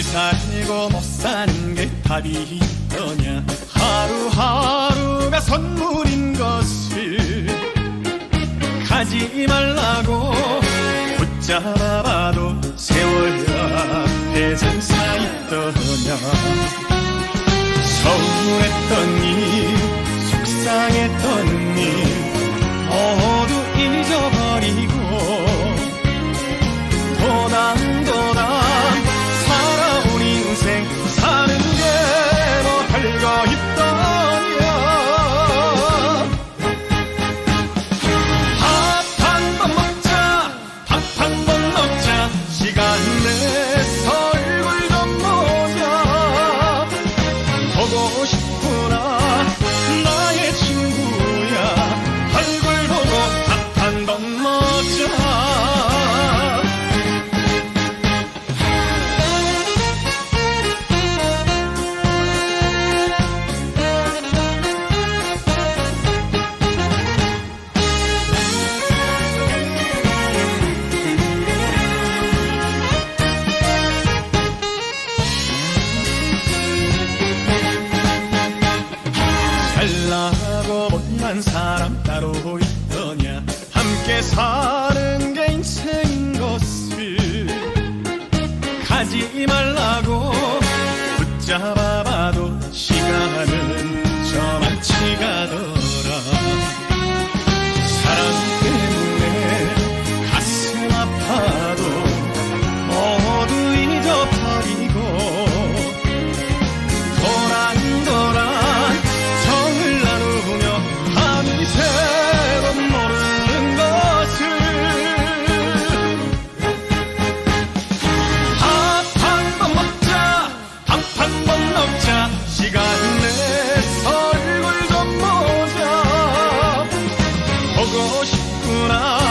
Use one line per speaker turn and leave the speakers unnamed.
잘 살고 못 사는 게 답이 있더냐? 하루하루가 선물인 것을 가지 말라고 붙잡아봐도 세월 앞에 장사 있더냐? 못난 사람 따로 있더냐? 함께 사는 게 인생인 것을 가지 말라고 붙잡아봐도 시간을 around.